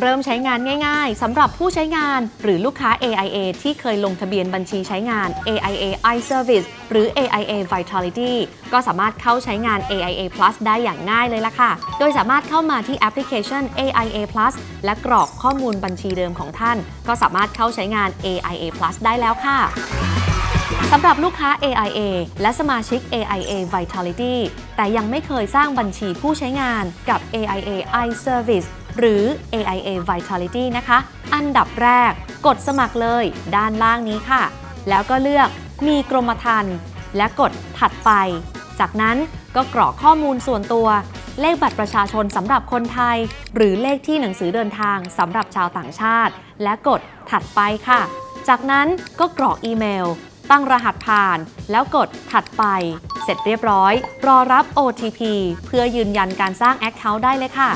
เริ่มใช้งานง่ายๆสำหรับผู้ใช้งานหรือลูกค้า AIA ที่เคยลงทะเบียนบัญชีใช้งาน AIA iService หรือ AIA Vitality ก็สามารถเข้าใช้งาน AIA Plus ได้อย่างง่ายเลยล่ะค่ะ โดยสามารถเข้ามาที่แอปพลิเคชัน AIA Plus และกรอกข้อมูลบัญชีเดิมของท่าน ก็สามารถเข้าใช้งาน AIA Plus ได้แล้วค่ะสำหรับลูกค้า AIA และสมาชิก AIA Vitality แต่ยังไม่เคยสร้างบัญชีผู้ใช้งานกับ AIA iService หรือ AIA Vitality นะคะ อันดับแรก กดสมัครเลยด้านล่างนี้ค่ะ แล้วก็เลือกมีกรมธรรม์และกดถัดไป จากนั้นก็กรอกข้อมูลส่วนตัว เลขบัตรประชาชนสำหรับคนไทย หรือเลขที่หนังสือเดินทางสำหรับชาวต่างชาติ และกดถัดไปค่ะ จากนั้นก็กรอกอีเมล ตั้งรหัสผ่าน แล้วกดถัดไป เสร็จเรียบร้อย รอรับ OTP เพื่อยืนยันการสร้าง Account ได้เลยค่ะ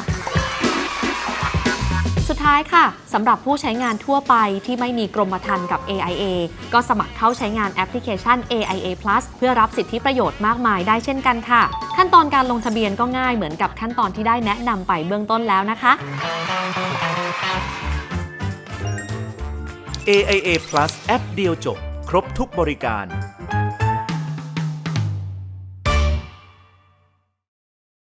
สุดท้ายค่ะสำหรับผู้ใช้งานทั่วไปที่ไม่มีกรมธรรม์กับ AIA ก็สมัครเข้าใช้งานแอปพลิเคชัน AIA Plus เพื่อรับสิทธิประโยชน์มากมายได้เช่นกันค่ะ ขั้นตอนการลงทะเบียนก็ง่ายเหมือนกับขั้นตอนที่ได้แนะนำไปเบื้องต้นแล้วนะคะ AIA Plus แอปเดียวจบ ครบทุกบริการ